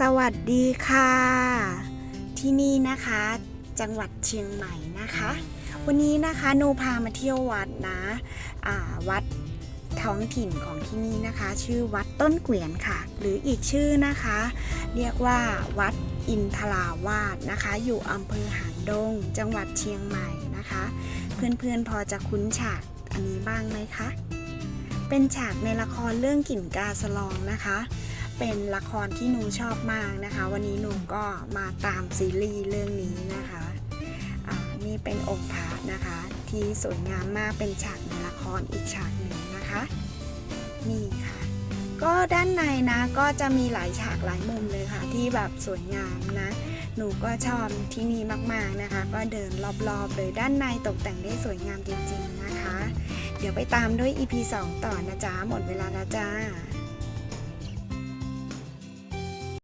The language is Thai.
สวัสดีค่ะ ที่นี่นะคะ จังหวัดเชียงใหม่นะคะ วันนี้นะคะหนูพามาเที่ยววัดนะอ่าวัดท้องถิ่นของที่นี่นะคะ ชื่อวัดต้นเกวียนค่ะ หรืออีกชื่อนะคะ เรียกว่าวัดอินทราวาสนะคะ อยู่อำเภอหางดง จังหวัดเชียงใหม่นะคะ เพื่อนๆพอจะคุ้นฉากอันนี้บ้างไหมคะเป็นฉากในละครเรื่องกลิ่นกาสลองนะคะ เป็นละครที่หนูชอบมากนะคะ วันนี้หนูก็มาตามซีรีส์เรื่องนี้นะคะนี่เป็นองค์พระนะคะ ที่สวยงามมากเป็นฉากในละครอีกฉากหนึ่งนะคะ นี่ค่ะ ก็ด้านในนะก็จะมีหลายฉากหลายมุมเลยค่ะ ที่แบบสวยงามนะหนูก็ชอบที่นี่มากๆนะคะ ก็เดินรอบๆเลยด้านในตกแต่งได้สวยงามจริงๆนะคะ เดี๋ยวไปตามด้วย EP 2 ต่อนะจ๊ะ หมดเวลาแล้วจ้า